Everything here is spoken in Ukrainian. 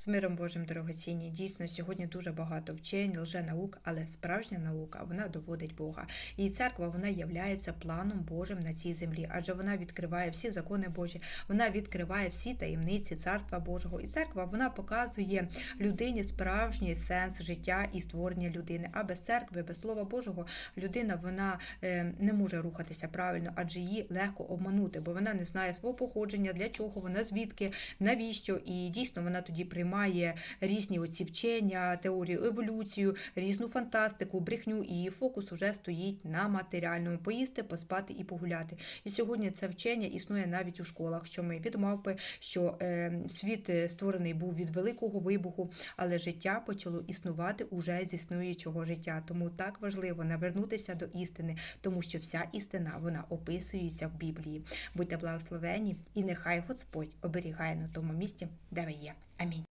З миром Божим, дорогоцінні, дійсно сьогодні дуже багато вчень, лженаук, але справжня наука вона доводить Бога. І церква вона являється планом Божим на цій землі, адже вона відкриває всі закони Божі, вона відкриває всі таємниці Царства Божого. І церква вона показує людині справжній сенс життя і створення людини. А без церкви, без слова Божого, людина вона е, не може рухатися правильно, адже її легко обманути, бо вона не знає свого походження, для чого вона, звідки, навіщо. І дійсно вона тоді приймає різні оці вчення, теорію еволюцію, різну фантастику, брехню, і фокус уже стоїть на матеріальному поїсти, поспати і погуляти. І сьогодні це вчення існує навіть у школах, що ми від мавпи, що е, світ е, створений був від великого вибуху, але життя почало існувати уже з існуючого життя. Тому так важливо навернутися до істини, тому що вся істина вона описується в Біблії. Будьте благословені, і нехай Господь оберігає на тому місці, де ви є. Амінь.